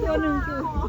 껴는 거.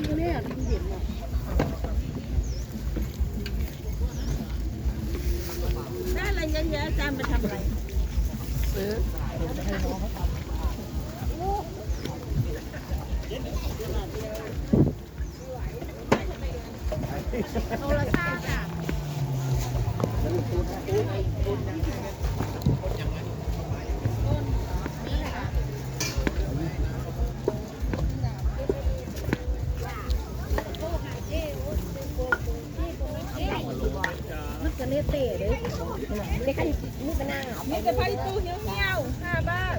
你们也要听节 มันก็เนเต้เลยเด็กกันนี่เป็นนางมีแต่ไปตู้เงี้ยวเงี้ยวห้าบาท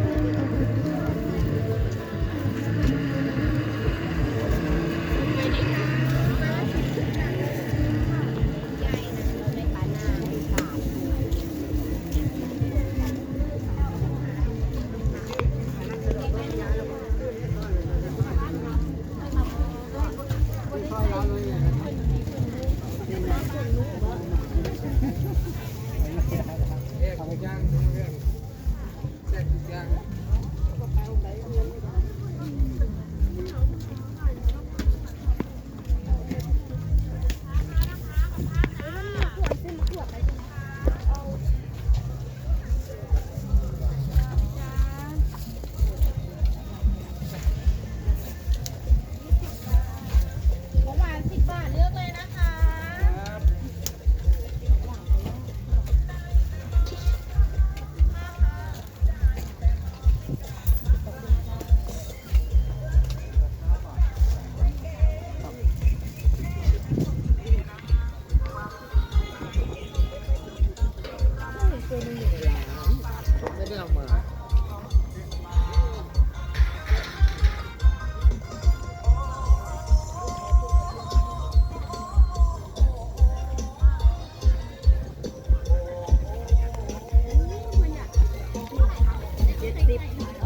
Tip, tip.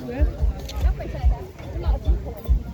主回事来老辛苦了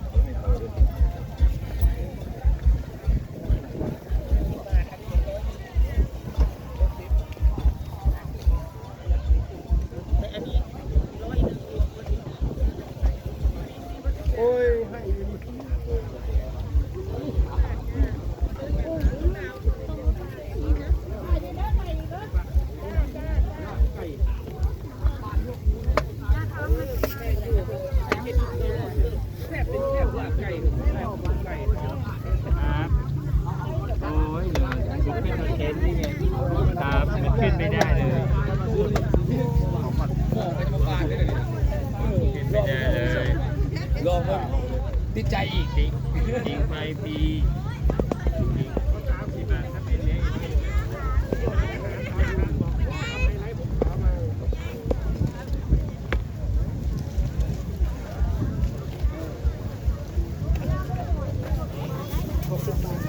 Дякую.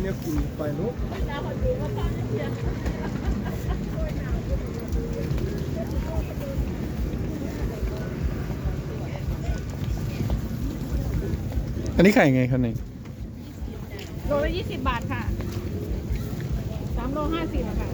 มีแนวกินไปลูกอันนี้ขายยังไงครับเนี่ยโลละยี่สิบบาทค่ะสามโลห้าสิบอะค่ะ